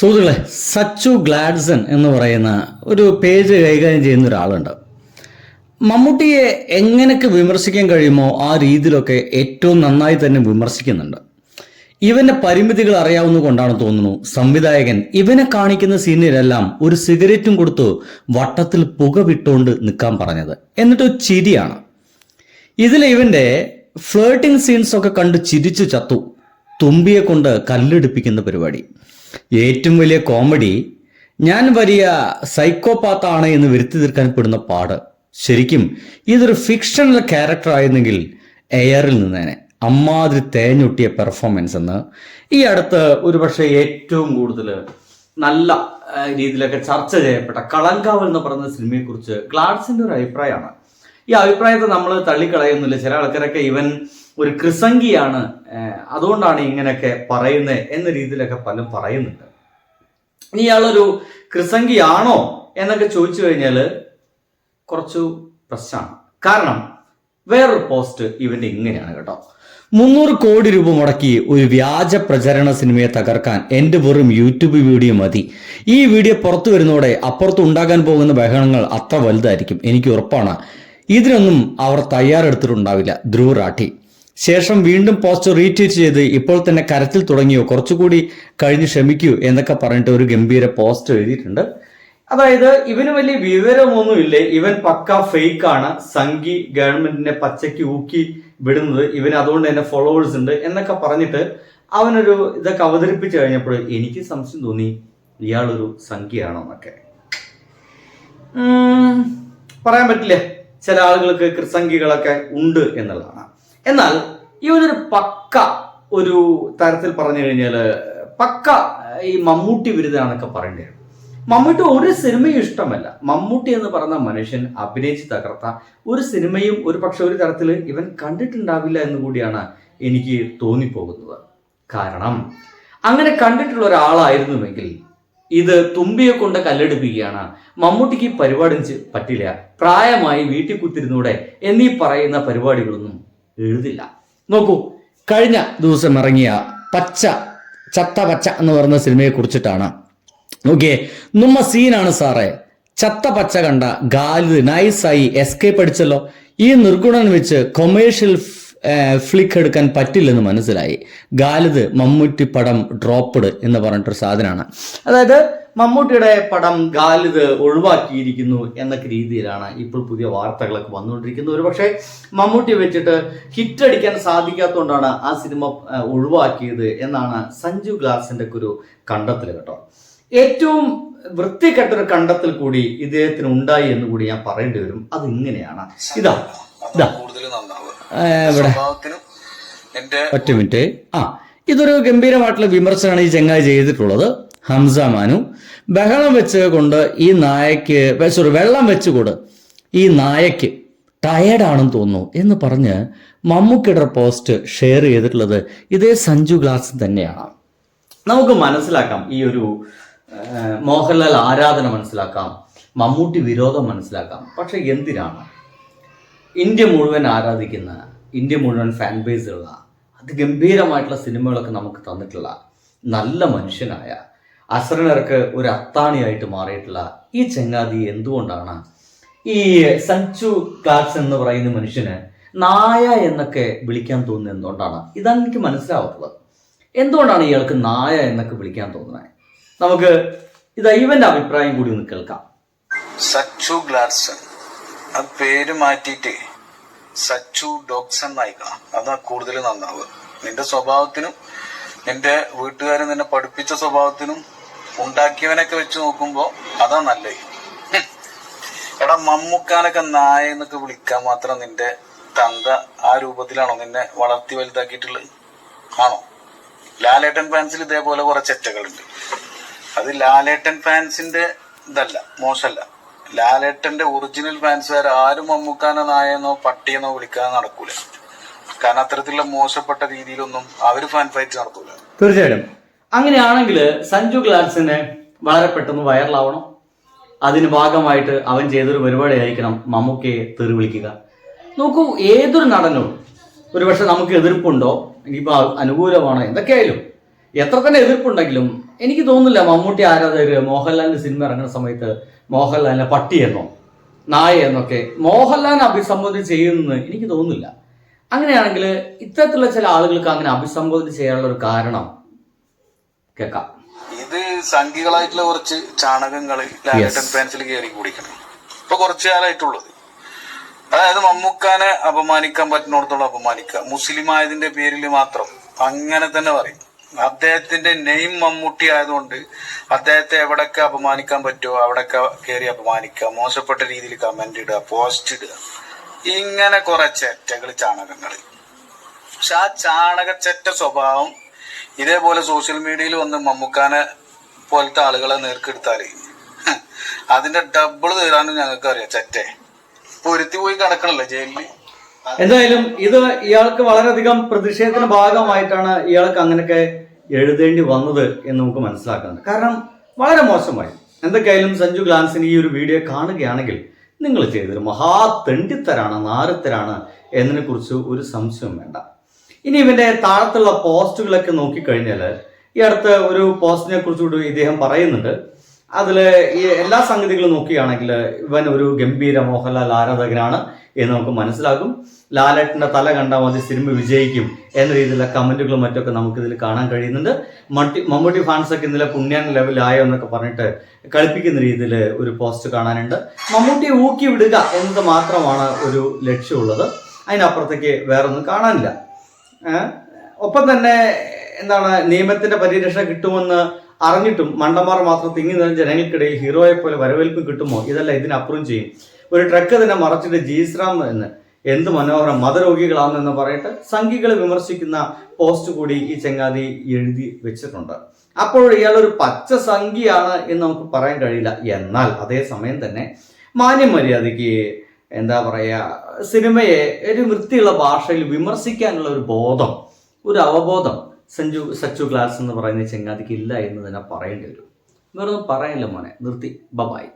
സുഹൃത്തുക്കളെ സച്ചു ഗ്ലാഡ്സൺ എന്ന് പറയുന്ന ഒരു പേജ് കൈകാര്യം ചെയ്യുന്ന ഒരാളുണ്ട്. മമ്മൂട്ടിയെ എങ്ങനെയൊക്കെ വിമർശിക്കാൻ കഴിയുമോ ആ രീതിയിലൊക്കെ ഏറ്റവും നന്നായി തന്നെ വിമർശിക്കുന്നുണ്ട്. ഇവന്റെ പരിമിതികൾ അറിയാവുന്ന കൊണ്ടാണ് തോന്നുന്നു സംവിധായകൻ ഇവനെ കാണിക്കുന്ന സീനിലെല്ലാം ഒരു സിഗരറ്റും കൊടുത്തു വട്ടത്തിൽ പുക വിട്ടുകൊണ്ട് നിൽക്കാൻ പറഞ്ഞത്. എന്നിട്ട് ചിരിയാണ്. ഇതിൽ ഇവന്റെ ഫ്ലേട്ടിംഗ് സീൻസ് ഒക്കെ കണ്ട് ചിരിച്ചു ചത്തു. തുമ്പിയെ കൊണ്ട് കല്ലെടുപ്പിക്കുന്ന പരിപാടി. ഏറ്റവും വലിയ കോമഡി ഞാൻ വലിയ സൈക്കോപാത്താണ് എന്ന് വരുത്തി തീർക്കാൻ പെടുന്ന പാട്. ശരിക്കും ഇതൊരു ഫിക്ഷണൽ ക്യാരക്ടർ ആയിരുന്നെങ്കിൽ എയറിൽ നിന്നേനെ. അമ്മാതിരി തേഞ്ഞൊട്ടിയ പെർഫോമൻസ് എന്ന്. ഈ അടുത്ത് ഒരുപക്ഷെ ഏറ്റവും കൂടുതൽ നല്ല രീതിയിലൊക്കെ ചർച്ച ചെയ്യപ്പെട്ട കളങ്കാവൽ എന്ന് പറയുന്ന സിനിമയെക്കുറിച്ച് ഗ്ലാഡ്സിന്റെ ഒരു അഭിപ്രായമാണ്. ഈ അഭിപ്രായത്തെ നമ്മൾ തള്ളിക്കളയുന്നില്ല. ചില ആൾക്കാരൊക്കെ ഇവൻ ഒരു കൃസംഗിയാണ് അതുകൊണ്ടാണ് ഇങ്ങനെയൊക്കെ പറയുന്നത് എന്ന രീതിയിലൊക്കെ പലരും പറയുന്നുണ്ട്. ഇനി ഇയാളൊരു കൃസംഗിയാണോ എന്നൊക്കെ ചോദിച്ചു കഴിഞ്ഞാൽ കുറച്ചു പ്രശ്നമാണ്. കാരണം വേറൊരു പോസ്റ്റ് ഇവന്റെ ഇങ്ങനെയാണ് കേട്ടോ. മുന്നൂറ് കോടി രൂപ മുടക്കി ഒരു വ്യാജ പ്രചരണ സിനിമയെ തകർക്കാൻ എന്റെ വെറും യൂട്യൂബ് വീഡിയോ മതി. ഈ വീഡിയോ പുറത്തു വരുന്നതോടെ അപ്പുറത്ത് ഉണ്ടാകാൻ പോകുന്ന ബഹളങ്ങൾ അത്ര വലുതായിരിക്കും എനിക്ക് ഉറപ്പാണ്. ഇതിനൊന്നും അവർ തയ്യാറെടുത്തിട്ടുണ്ടാവില്ല ധ്രുവ് റാഠി. ശേഷം വീണ്ടും പോസ്റ്റ് റീട്വീറ്റ് ചെയ്ത് ഇപ്പോൾ തന്നെ കരച്ചിൽ തുടങ്ങിയോ? കുറച്ചുകൂടി കഴിഞ്ഞ് ക്ഷമിക്കൂ എന്നൊക്കെ പറഞ്ഞിട്ട് ഒരു ഗംഭീര പോസ്റ്റ് എഴുതിയിട്ടുണ്ട്. അതായത് ഇവന് വലിയ വിവരമൊന്നും ഇല്ലേ? ഇവൻ പക്ക ഫേക്ക് ആണ്. സംഘി ഗവൺമെന്റിനെ പച്ചയ്ക്ക് ഊക്കി വിടുന്നത് ഇവൻ അതുകൊണ്ട് തന്നെ ഫോളോവേഴ്സ് ഉണ്ട് എന്നൊക്കെ പറഞ്ഞിട്ട് അവനൊരു ഇതൊക്കെ അവതരിപ്പിച്ചു കഴിഞ്ഞപ്പോൾ എനിക്ക് സംശയം തോന്നി ഇയാളൊരു സംഖ്യയാണോ എന്നൊക്കെ. പറയാൻ പറ്റില്ല? ചില ആളുകൾക്ക് കൃസംഖികളൊക്കെ ഉണ്ട് എന്നുള്ളതാണ്. എന്നാൽ ഇവനൊരു പക്ക ഒരു തരത്തിൽ പറഞ്ഞു കഴിഞ്ഞാൽ പക്ക ഈ മമ്മൂട്ടി വിരുദ്ധമാണെന്നൊക്കെ പറയേണ്ടി. വരും മമ്മൂട്ടി ഒരു സിനിമയും ഇഷ്ടമല്ല. മമ്മൂട്ടി എന്ന് പറഞ്ഞ മനുഷ്യൻ അഭിനയിച്ച് തകർത്ത ഒരു സിനിമയും ഒരു പക്ഷെ ഒരു തരത്തിൽ ഇവൻ കണ്ടിട്ടുണ്ടാവില്ല എന്ന് കൂടിയാണ് എനിക്ക് തോന്നിപ്പോകുന്നത്. കാരണം അങ്ങനെ കണ്ടിട്ടുള്ള ഒരാളായിരുന്നുവെങ്കിൽ ഇത് തുമ്പിയെ കൊണ്ട് കല്ലെടുപ്പിക്കുകയാണ്. മമ്മൂട്ടിക്ക് പരിപാടി പറ്റില്ല. പ്രായമായി വീട്ടിൽ കുത്തിരുന്നൂടെ എന്നീ പറയുന്ന പരിപാടികളൊന്നും എഴുതില്ല. നോക്കൂ കഴിഞ്ഞ ദിവസം ഇറങ്ങിയ പച്ച ചത്ത പച്ച എന്ന് പറയുന്ന സിനിമയെ കുറിച്ചിട്ടാണ്. നോക്കിയേ നമ്മ സീനാണ് സാറേ. ചത്ത പച്ച കണ്ട ഗാലി നൈസായി എസ്കേപ്പ് അടിച്ചല്ലോ. ഈ നിർഗുണൻ വെച്ച് കൊമേഴ്ഷ്യൽ ഫ്ലിക്ക് എടുക്കാൻ പറ്റില്ലെന്ന് മനസ്സിലായി. ഗാലിദ് മമ്മൂട്ടി പടം ഡ്രോപ്പ്ഡ് എന്ന് പറഞ്ഞിട്ടൊരു സാധനമാണ്. അതായത് മമ്മൂട്ടിയുടെ പടം ഗാലിത് ഒഴിവാക്കിയിരിക്കുന്നു എന്നൊക്കെ രീതിയിലാണ് ഇപ്പോൾ പുതിയ വാർത്തകളൊക്കെ വന്നുകൊണ്ടിരിക്കുന്നത്. ഒരു പക്ഷേ മമ്മൂട്ടി വെച്ചിട്ട് ഹിറ്റ് അടിക്കാൻ സാധിക്കാത്തതുകൊണ്ടാണ് ആ സിനിമ ഒഴിവാക്കിയത് എന്നാണ് സഞ്ജു ഗ്ലാസിന്റെ ഒക്കെ ഒരു കണ്ടെത്തൽ കേട്ടോ. ഏറ്റവും വൃത്തികെട്ടൊരു കണ്ടെത്തൽ കൂടി ഇദ്ദേഹത്തിന് ഉണ്ടായി എന്ന് കൂടി ഞാൻ പറയേണ്ടി വരും. അത് ഇങ്ങനെയാണ് ഇതാ. ഇതാ ഒറ്റ മിനിറ്റ്. ആ ഇതൊരു ഗംഭീരമായിട്ടുള്ള വിമർശനമാണ് ഈ ചെങ്ങായി ചെയ്തിട്ടുള്ളത്. ഹംസ മാനു. ബഹളം വെച്ച് കൊണ്ട് ഈ നായക്ക് സോറി വെള്ളം വെച്ച് കൊടു ഈ നായക്ക് ടയേർഡാണെന്ന് തോന്നുന്നു എന്ന് പറഞ്ഞ് മമ്മൂക്കിയുടെ പോസ്റ്റ് ഷെയർ ചെയ്തിട്ടുള്ളത് ഇതേ സഞ്ജു ഗ്ലാസ് തന്നെയാണ്. നമുക്ക് മനസ്സിലാക്കാം ഈ ഒരു മോഹൻലാൽ ആരാധന മനസ്സിലാക്കാം മമ്മൂട്ടി വിരോധം മനസ്സിലാക്കാം. പക്ഷെ എന്തിനാണ്? ഇന്ത്യ മുഴുവൻ ആരാധിക്കുന്ന ഇന്ത്യ മുഴുവൻ ഫാൻ ബേസ് ഉള്ള അതിഗംഭീരമായിട്ടുള്ള സിനിമകളൊക്കെ നമുക്ക് തന്നിട്ടുള്ള നല്ല മനുഷ്യനായ അസരണർക്ക് ഒരു അത്താണിയായിട്ട് മാറിയിട്ടുള്ള ഈ ചങ്ങാതി എന്തുകൊണ്ടാണ് ഈ സഞ്ജു ക്ലാസ് എന്ന് പറയുന്ന മനുഷ്യന് നായ എന്നൊക്കെ വിളിക്കാൻ തോന്നുന്നത് എന്തുകൊണ്ടാണ്? ഇതാണ് എനിക്ക് മനസ്സിലാവാത്തത്. എന്തുകൊണ്ടാണ് ഇയാൾക്ക് നായ എന്നൊക്കെ വിളിക്കാൻ തോന്നുന്നത്? നമുക്ക് ഇത് ഇവന്റെ അഭിപ്രായം കൂടി ഒന്ന് കേൾക്കാം. സച്ചു ഗ്ലാഡ്സൺ ആ പേര് മാറ്റിയിട്ട് സച്ചു ഡോക്സൺ നായിക്കണം അതാ കൂടുതൽ നന്നാവുക. നിന്റെ സ്വഭാവത്തിനും നിന്റെ വീട്ടുകാരൻ നിന്നെ പഠിപ്പിച്ച സ്വഭാവത്തിനും ഉണ്ടാക്കിയവനൊക്കെ വെച്ച് നോക്കുമ്പോ അതാ നല്ല. എടാ മമ്മൂക്കാനൊക്കെ നായ എന്നൊക്കെ വിളിക്കാൻ മാത്രം നിന്റെ തന്ത ആ രൂപത്തിലാണോ നിന്നെ വളർത്തി വലുതാക്കിയിട്ടുള്ളത് ആണോ? ലാലേട്ടൻ ഫാൻസിൽ ഇതേപോലെ കുറെ ചെറ്റകളുണ്ട്. അത് ലാലേട്ടൻ ഫാൻസിന്റെ ഇതല്ല മോശമല്ല ലാലേട്ടന്റെ ഒറിജിനൽ ഫാൻസ് ഫാൻസുകാർ ആരും മമ്മൂക്കാനോ നായെന്നോ പട്ടിയെന്നോ വിളിക്കാൻ നടക്കൂല. കാരണം അത്തരത്തിലുള്ള മോശപ്പെട്ട രീതിയിലൊന്നും അവർ ഫാൻ ഫൈറ്റ് നടത്തൂല. തീർച്ചയായിട്ടും. അങ്ങനെയാണെങ്കിൽ സഞ്ജു ഗ്ലാൻസിന് വളരെ പെട്ടെന്ന് വൈറലാവണം. അതിന് ഭാഗമായിട്ട് അവൻ ചെയ്തൊരു പരിപാടി ആയിരിക്കണം മമ്മൂക്കയെ തെറി വിളിക്കുക. നോക്കൂ ഏതൊരു നടനും ഒരുപക്ഷെ നമുക്ക് എതിർപ്പുണ്ടോ? ഇനിയിപ്പോൾ അനുകൂലമാണോ? എന്തൊക്കെയായാലും. എത്ര തന്നെ എതിർപ്പുണ്ടെങ്കിലും എനിക്ക് തോന്നുന്നില്ല മമ്മൂട്ടി ആരാധകർ മോഹൻലാലിന്റെ സിനിമ ഇറങ്ങുന്ന സമയത്ത് മോഹൻലാലിനെ പട്ടിയെന്നോ നായ എന്നൊക്കെ മോഹൻലാലിനെ അഭിസംബോധന ചെയ്യുമെന്ന് എനിക്ക് തോന്നുന്നില്ല. അങ്ങനെയാണെങ്കിൽ ഇത്തരത്തിലുള്ള ചില ആളുകൾക്ക് അങ്ങനെ അഭിസംബോധന ചെയ്യാനുള്ള ഒരു കാരണം കേൾക്കാം ഇത് സംഖ്യകളായിട്ടുള്ള കുറച്ച് ചാണകങ്ങൾ ലാലട്ടൻ ഫാൻസിൽ കയറി കുടിക്കണം ഇപ്പൊ കുറച്ചു കാലമായിട്ടുള്ളത് അതായത് മമ്മൂക്കാനെ അപമാനിക്കാൻ പറ്റുന്നിടത്തോളം അപമാനിക്കുക. മുസ്ലിം ആയതിന്റെ പേരിൽ മാത്രം. അങ്ങനെ തന്നെ പറയും. അദ്ദേഹത്തിന്റെ നെയിം മമ്മൂട്ടി ആയതുകൊണ്ട് അദ്ദേഹത്തെ എവിടൊക്കെ അപമാനിക്കാൻ പറ്റുമോ അവിടൊക്കെ കയറി അപമാനിക്കുക. മോശപ്പെട്ട രീതിയിൽ കമന്റ് ഇടുക പോസ്റ്റ് ഇടുക. ഇങ്ങനെ കുറെ ചെറ്റകൾ ചാണകങ്ങൾ പക്ഷെ ആ ചാണകച്ചറ്റ സ്വഭാവം ഇതേപോലെ സോഷ്യൽ മീഡിയയിൽ വന്ന് മമ്മൂക്കാനെ പോലത്തെ ആളുകളെ നേർക്കെടുത്താൽ അതിന്റെ ഡബിൾ തീരാനും ഞങ്ങൾക്ക് അറിയാം ചെറ്റേ. പൊരുത്തി പോയി കിടക്കണല്ലോ ജയിലിൽ എന്തായാലും ഇത് ഇയാൾക്ക് വളരെയധികം പ്രതിഷേധത്തിന്റെ ഭാഗമായിട്ടാണ് ഇയാൾക്ക് അങ്ങനെയൊക്കെ എഴുതേണ്ടി വന്നത് എന്ന് നമുക്ക് മനസ്സിലാക്കുന്നത് കാരണം വളരെ മോശമായി. എന്തൊക്കെയായാലും സഞ്ജു ഗ്ലാൻസിന് ഈ ഒരു വീഡിയോ കാണുകയാണെങ്കിൽ നിങ്ങൾ ചെയ്തൊരു മഹാ തെണ്ടിത്തരാണ് നാരത്തരാണ് എന്നതിനെക്കുറിച്ച് ഒരു സംശയം വേണ്ട. ഇനി ഇവന്റെ താഴത്തുള്ള പോസ്റ്റുകളൊക്കെ നോക്കിക്കഴിഞ്ഞാൽ ഈ അടുത്ത് ഒരു പോസ്റ്റിനെ കുറിച്ചുകൂടി ഇദ്ദേഹം പറയുന്നുണ്ട്. അതിൽ ഈ എല്ലാ സംഗതികളും നോക്കുകയാണെങ്കിൽ ഇവൻ ഒരു ഗംഭീര മോഹൻലാൽ ആരാധകനാണ് എന്ന് നമുക്ക് മനസ്സിലാകും. ലാലേട്ടന്റെ തല കണ്ടാൽ മതി സിനിമ വിജയിക്കും എന്ന രീതിയിലുള്ള കമന്റുകളും മറ്റൊക്കെ നമുക്ക് ഇതിൽ കാണാൻ കഴിയുന്നുണ്ട്. മട്ടി മമ്മൂട്ടി ഫാൻസൊക്കെ ഇന്നലെ പുണ്യാൻ ലെവലായോ എന്നൊക്കെ പറഞ്ഞിട്ട് കളിപ്പിക്കുന്ന രീതിയിൽ ഒരു പോസ്റ്റ് കാണാനുണ്ട്. മമ്മൂട്ടി ഊക്കി വിടുക എന്നത് മാത്രമാണ് ഒരു ലക്ഷ്യമുള്ളത്. അതിനപ്പുറത്തേക്ക് വേറൊന്നും കാണാനില്ല? ഒപ്പം തന്നെ എന്താണ് നിയമത്തിന്റെ പരിരക്ഷ കിട്ടുമെന്ന് അറിഞ്ഞിട്ടും മണ്ടന്മാർ മാത്രം തിങ്ങി നിറഞ്ഞ ജനങ്ങൾക്കിടയിൽ ഹീറോയെ പോലെ വരവേൽപ്പ് കിട്ടുമോ? ഇതല്ല ഇതിനപ്പുറം ചെയ്യും. ഒരു ട്രക്ക് തന്നെ മറച്ചിട്ട് ജീസ്രാം എന്ന് എന്ത് മനോഹരം മതരോഗികളാണെന്ന് പറയട്ടെ സംഘികളെ വിമർശിക്കുന്ന പോസ്റ്റ് കൂടി ഈ ചങ്ങാതി എഴുതി വെച്ചിട്ടുണ്ട്. അപ്പോൾ ഇയാൾ ഒരു പച്ച സംഘിയാണ് എന്ന് നമുക്ക് പറയാൻ കഴിയില്ല. എന്നാൽ അതേ സമയം തന്നെ മാന്യം മര്യാദയ്ക്ക് എന്താ പറയുക സിനിമയെ ഒരു വൃത്തിയുള്ള ഭാഷയിൽ വിമർശിക്കാനുള്ള ഒരു ബോധം ഒരു അവബോധം സഞ്ജു സച്ചു ക്ലാസ് എന്ന് പറയുന്ന ചെങ്ങാതിക്ക് ഇല്ല എന്ന് തന്നെ പറയേണ്ടി വരും. വേറെ ഒന്നും മോനെ നിർത്തി. ബബായ്